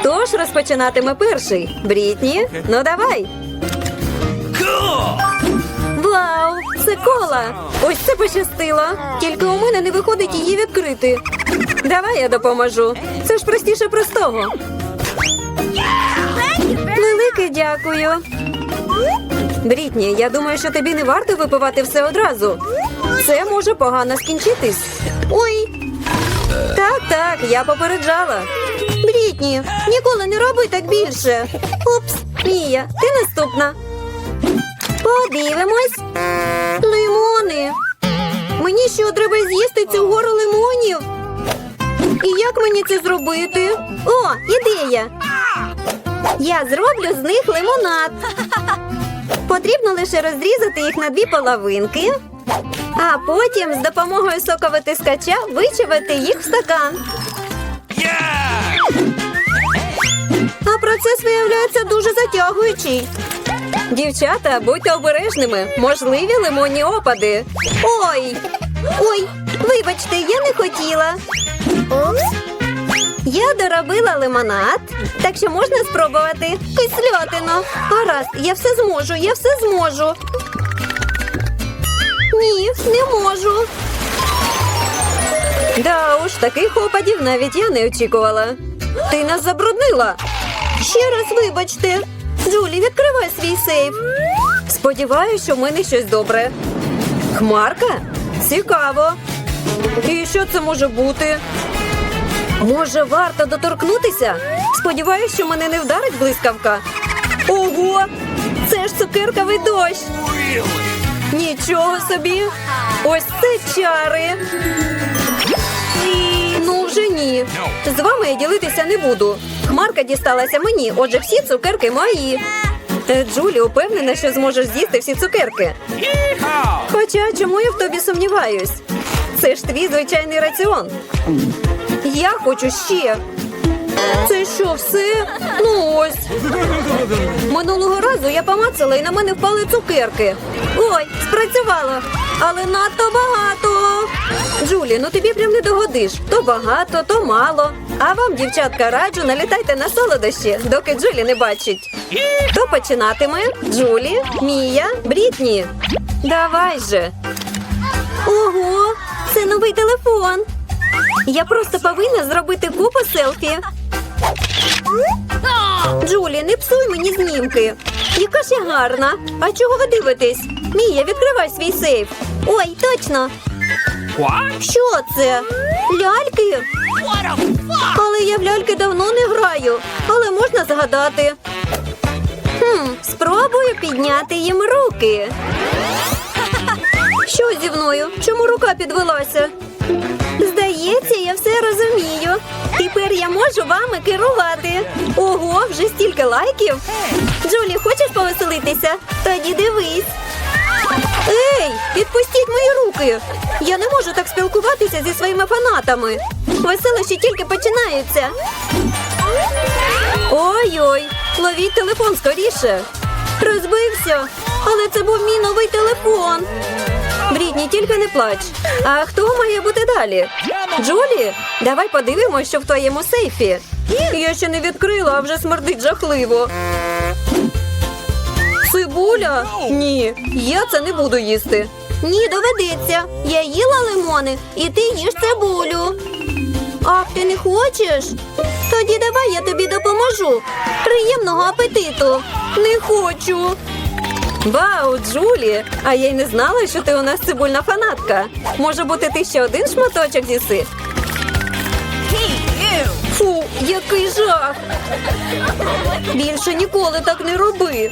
Хто ж розпочинатиме перший? Брітні? Ну давай. Вау! Це кола! Ось це пощастило. Тільки у мене не виходить її відкрити. Давай я допоможу. Це ж простіше простого. Велике дякую. Брітні, я думаю, що тобі не варто випивати все одразу. Це може погано скінчитись. Ой. Так, так, я попереджала. Брітні, ніколи не роби так більше. Упс, Мія, ти наступна. Подивимось. Лимони. Мені що треба з'їсти цю гору лимонів? І як мені це зробити? О, ідея! Я зроблю з них лимонад. Потрібно лише розрізати їх на дві половинки, а потім з допомогою соковитискача вичавити їх в стакан. А процес виявляється дуже затягуючий. Дівчата, будьте обережними. Можливі лимонні опади. Ой! Ой, вибачте, я не хотіла. Я доробила лимонад, так що можна спробувати кислятину. Гаразд, я все зможу, я все зможу. Ні, не можу. Да уж, таких опадів навіть я не очікувала. Ти нас забруднила. Ще раз вибачте. Джулі, відкривай свій сейф. Сподіваюся, що в мене щось добре. Хмарка? Цікаво. І що це може бути? Може, варто доторкнутися? Сподіваюся, що мене не вдарить блискавка. Ого! Це ж цукерковий дощ. Нічого собі. Ось це чари. Ну, вже ні. З вами я ділитися не буду. Хмарка дісталася мені, отже, всі цукерки мої. Е, Джулі упевнена, що зможеш з'їсти всі цукерки. Хоча чому я в тобі сумніваюсь? Це ж твій звичайний раціон. Я хочу ще. Це що, все? Ну ось. Минулого разу я помацала і на мене впали цукерки. Ой, спрацювало. Але надто багато. Джулі, ну тобі прям не догодиш. То багато, то мало. А вам, дівчатка, раджу, налітайте на солодощі, доки Джулі не бачить. Хто починатиме? Джулі, Мія, Брітні. Давай же. Ого, це новий телефон. Я просто повинна зробити купу селфі. Джулі, не псуй мені знімки. Яка ж я гарна. А чого ви дивитесь? Мія, відкривай свій сейф. Ой, точно. Що це? Ляльки? Але я в ляльки давно не граю, але можна згадати. Хм, спробую підняти їм руки. Що зі мною? Чому рука підвелася? Здається, я все розумію. Тепер я можу вами керувати. Ого, вже стільки лайків. Джулі, хочеш повеселитися? Тоді дивись. Ей, відпустіть мої руки. Я не можу так спілкуватися зі своїми фанатами. Веселощі тільки починаються. Ой-ой, ловіть телефон скоріше. Розбився, але це був мій новий телефон. Брідні, тільки не плач. А хто має бути далі? Джулі, давай подивимось, що в твоєму сейфі. Я ще не відкрила, а вже смердить жахливо. Цибуля? Ні, я це не буду їсти. Ні, доведеться. Я їла лимони, і ти їш цибулю. Ах, ти не хочеш? Тоді давай я тобі допоможу. Приємного апетиту. Не хочу. Вау, Джулі! А я й не знала, що ти у нас цибульна фанатка. Може бути, ти ще один шматочок з'їси? Який жах! Більше ніколи так не роби.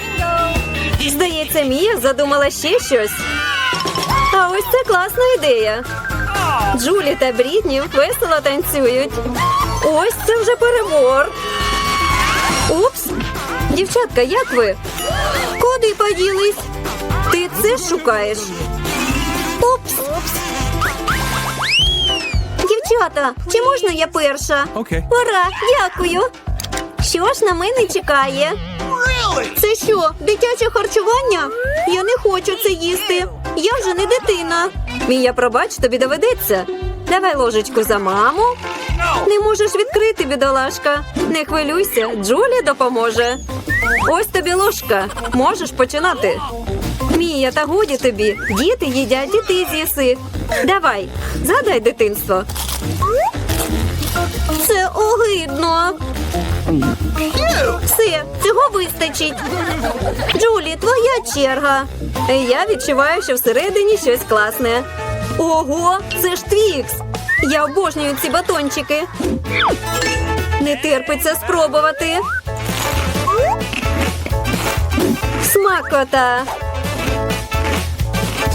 Здається, Мія задумала ще щось. А ось це класна ідея. Джулі та Брітні весело танцюють. Ось це вже перебор. Упс. Дівчатка, як ви? Куди поділись? Ти це шукаєш? Дівчата, чи можна я перша? Окей. Ура, дякую. Що ж на мене чекає? Це що, дитяче харчування? Я не хочу це їсти. Я вже не дитина. Мія, пробач, тобі доведеться. Давай ложечку за маму. Не можеш відкрити, бідолашка. Не хвилюйся, Джулі допоможе. Ось тобі ложка. Можеш починати. Мія, та годі тобі. Діти їдять, і ти з'їси. Давай, згадай дитинство. Це огидно. Все, цього вистачить. Джулі, твоя черга. Я відчуваю, що всередині щось класне. Ого, це ж твікс. Я обожнюю ці батончики. Не терпиться спробувати. Смакота.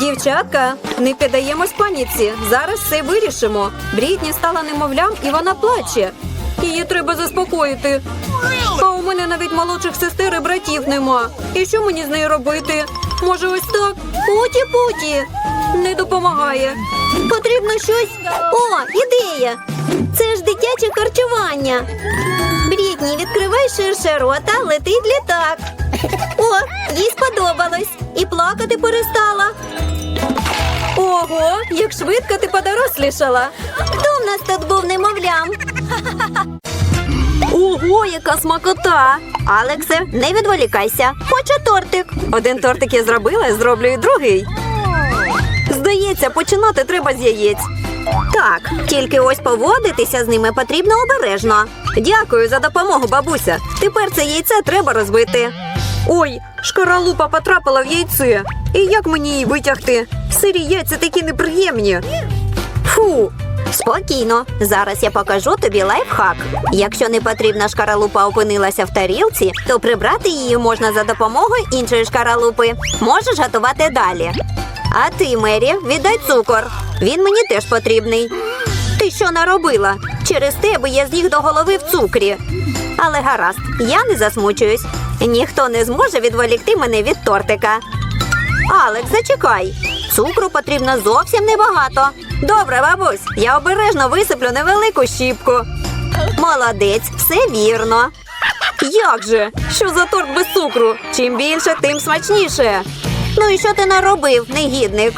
Дівчатка, не піддаємось паніці. Зараз все вирішимо. Брітні стала немовлям і вона плаче. Її треба заспокоїти. А у мене навіть молодших сестер і братів нема. І що мені з нею робити? Може, ось так? Путі-путі. Не допомагає. Потрібно щось. О, ідея! Це ж дитяче харчування. Брітні, відкривай ширше рота, летить літак. О, їй сподобалось. І плакати перестала. Як швидко ти подорослішала. Хто в нас тут був немовлям? Ого, яка смакота! Алексе, не відволікайся. Хочу тортик. Один тортик я зробила, зроблю і другий. Здається, починати треба з яєць. Так, тільки ось поводитися з ними потрібно обережно. Дякую за допомогу, бабуся. Тепер це яйце треба розбити. Ой, шкаралупа потрапила в яйце. І як мені її витягти? Сирі яйця такі неприємні. Фу. Спокійно, зараз я покажу тобі лайфхак. Якщо не потрібна шкаралупа опинилася в тарілці, то прибрати її можна за допомогою іншої шкаралупи. Можеш готувати далі. А ти, Мері, віддай цукор. Він мені теж потрібний. Ти що наробила? Через тебе я з'їх до голови в цукрі. Але гаразд, я не засмучуюсь. Ніхто не зможе відволікти мене від тортика. Алекс, зачекай. Цукру потрібно зовсім небагато. Добре, бабусь, я обережно висиплю невелику щіпку. Молодець, все вірно. Як же? Що за торт без цукру? Чим більше, тим смачніше. Ну і що ти наробив, негідник?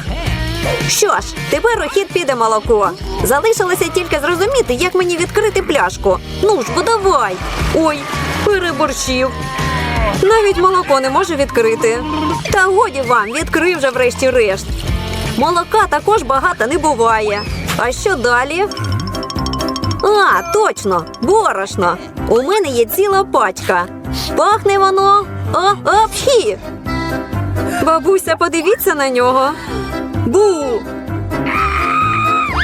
Що ж, тепер у хід піде молоко. Залишилося тільки зрозуміти, як мені відкрити пляшку. Ну ж, бо давай. Ой, переборщив. Навіть молоко не може відкрити. Та годі вам, відкрив вже врешті-решт. Молока також багато не буває. А що далі? А, точно, борошно. У мене є ціла пачка. Пахне воно. Апхі. Бабуся, подивіться на нього. Бу.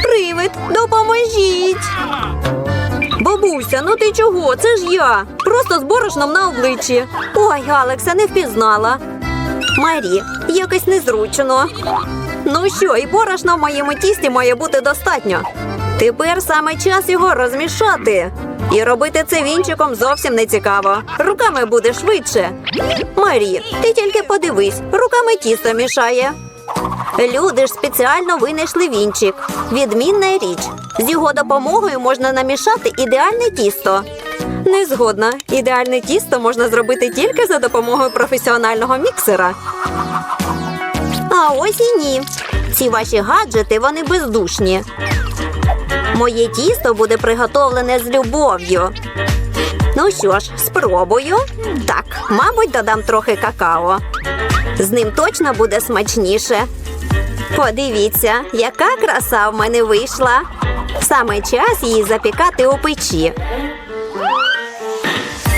Привид, допоможіть. Бабуся, ну ти чого? Це ж я. Просто з борошном на обличчі. Ой, Алекса, не впізнала. Марі, якось незручно. Ну що, і борошна в моєму тісті має бути достатньо. Тепер саме час його розмішати. І робити це вінчиком зовсім не цікаво. Руками буде швидше. Марі, ти тільки подивись, руками тісто мішає. Люди ж спеціально винайшли вінчик. Відмінна річ. З його допомогою можна намішати ідеальне тісто. Не згодна. Ідеальне тісто можна зробити тільки за допомогою професіонального міксера. А ось і ні. Ці ваші гаджети вони бездушні. Моє тісто буде приготовлене з любов'ю. Ну що ж, спробую. Так, мабуть, додам трохи какао. З ним точно буде смачніше. Подивіться, яка краса в мене вийшла. Саме час її запікати у печі.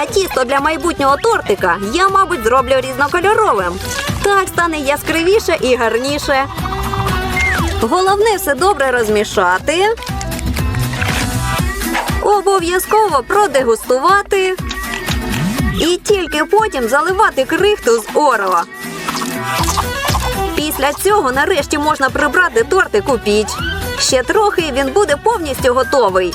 А тісто для майбутнього тортика я, мабуть, зроблю різнокольоровим. Так стане яскравіше і гарніше. Головне все добре розмішати. Обов'язково продегустувати. І тільки потім заливати крихту з орео. Після цього нарешті можна прибрати тортик у піч. Ще трохи він буде повністю готовий.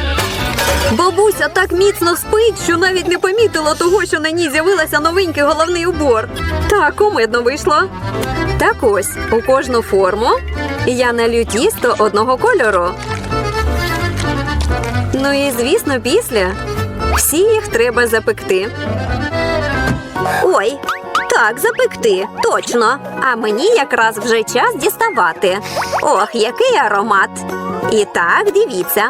Бабуся так міцно спить, що навіть не помітила того, що на ній з'явилася новенький головний убор. Так, кумедно вийшло. Так ось у кожну форму я налью тісто одного кольору. Ну і звісно, після всі їх треба запекти. Ой, так, запекти, точно. А мені якраз вже час діставати. Ох, який аромат. І так, дивіться.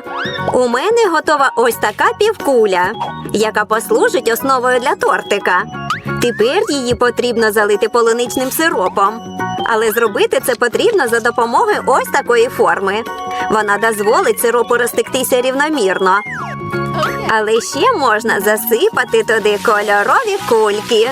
У мене готова ось така півкуля, яка послужить основою для тортика. Тепер її потрібно залити полуничним сиропом. Але зробити це потрібно за допомогою ось такої форми. Вона дозволить сиропу розтектися рівномірно. Але ще можна засипати туди кольорові кульки.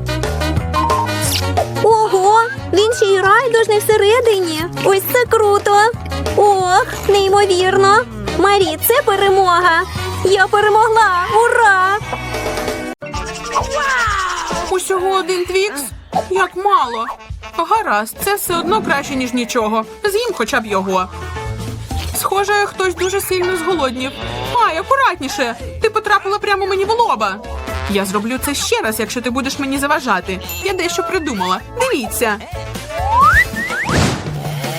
Він ще й райдужний всередині. Ось це круто. Ох, неймовірно. Марі, це перемога. Я перемогла. Ура! Усього один твікс? Як мало. Гаразд, це все одно краще, ніж нічого. З'їм хоча б його. Схоже, хтось дуже сильно зголоднів. Ай, акуратніше. Ти потрапила прямо мені в лоба. Я зроблю це ще раз, якщо ти будеш мені заважати. Я дещо придумала. Дивіться.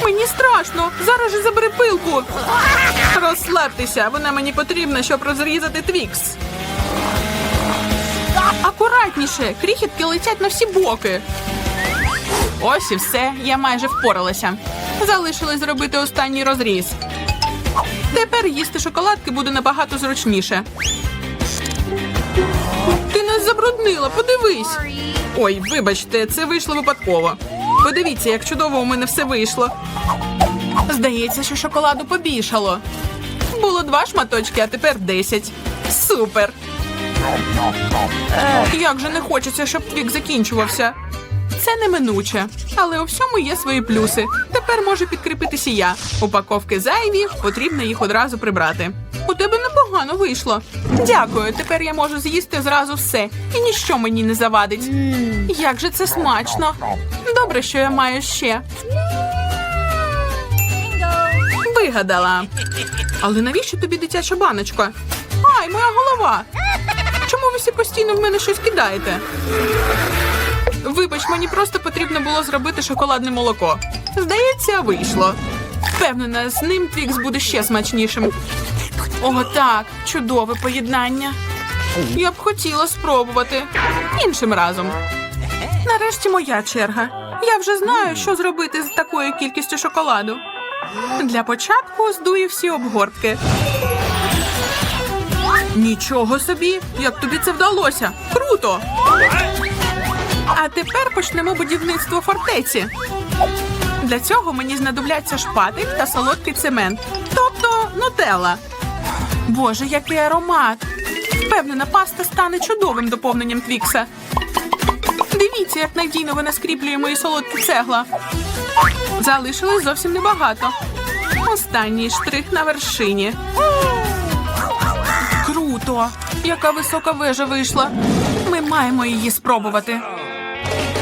Мені страшно. Зараз же забери пилку. Розслабтеся, вона мені потрібна, щоб розрізати твікс. Акуратніше, крихітки летять на всі боки. Ось і все, я майже впоралася. Залишилось зробити останній розріз. Тепер їсти шоколадки буде набагато зручніше. Забруднила, подивись. Ой, вибачте, це вийшло випадково. Подивіться, як чудово у мене все вийшло. Здається, що шоколаду побільшало. Було два шматочки, а тепер десять. Супер! Як же не хочеться, щоб твік закінчувався. Це неминуче, але у всьому є свої плюси. Тепер може підкріпитися я. Упаковки зайві, потрібно їх одразу прибрати. У тебе непогано вийшло. Дякую. Тепер я можу з'їсти зразу все, і ніщо мені не завадить. Як же це смачно! Добре, що я маю ще. Вигадала. Але навіщо тобі дитяча баночка? Ай, моя голова! Чому ви всі постійно в мене щось кидаєте? Вибач, мені просто потрібно було зробити шоколадне молоко. Здається, вийшло. Впевнена, з ним твікс буде ще смачнішим. О, так, чудове поєднання. Я б хотіла спробувати іншим разом. Нарешті моя черга. Я вже знаю, що зробити з такою кількістю шоколаду. Для початку здую всі обгортки. Нічого собі, як тобі це вдалося? Круто! А тепер почнемо будівництво фортеці. Для цього мені знадобляться шпатель та солодкий цемент, тобто нутелла. Боже, який аромат! Впевнена, паста стане чудовим доповненням твікса. Дивіться, як надійно вона скріплює мої солодкі цегла. Залишилось зовсім небагато. Останній штрих на вершині. Круто! Яка висока вежа вийшла. Ми маємо її спробувати.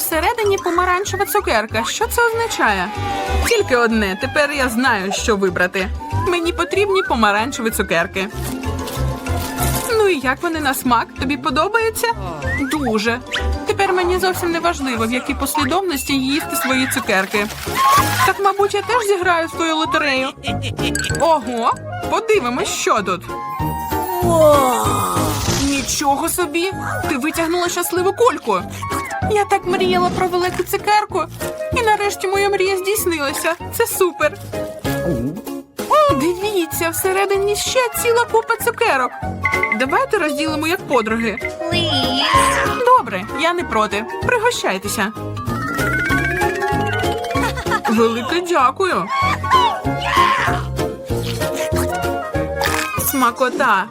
Усередині помаранчева цукерка. Що це означає? Тільки одне. Тепер я знаю, що вибрати. Мені потрібні помаранчеві цукерки. Ну і як вони на смак? Тобі подобається? Дуже. Тепер мені зовсім не важливо, в якій послідовності їсти свої цукерки. Так, мабуть, я теж зіграю в твою лотерею. Ого, подивимось, що тут. Нічого собі! Ти витягнула щасливу кульку. Я так мріяла про велику цукерку, і нарешті моя мрія здійснилася. Це супер. Дивіться, всередині ще ціла купа цукерок. Давайте розділимо як подруги. Добре, я не проти. Пригощайтеся. Велике дякую. Смакота.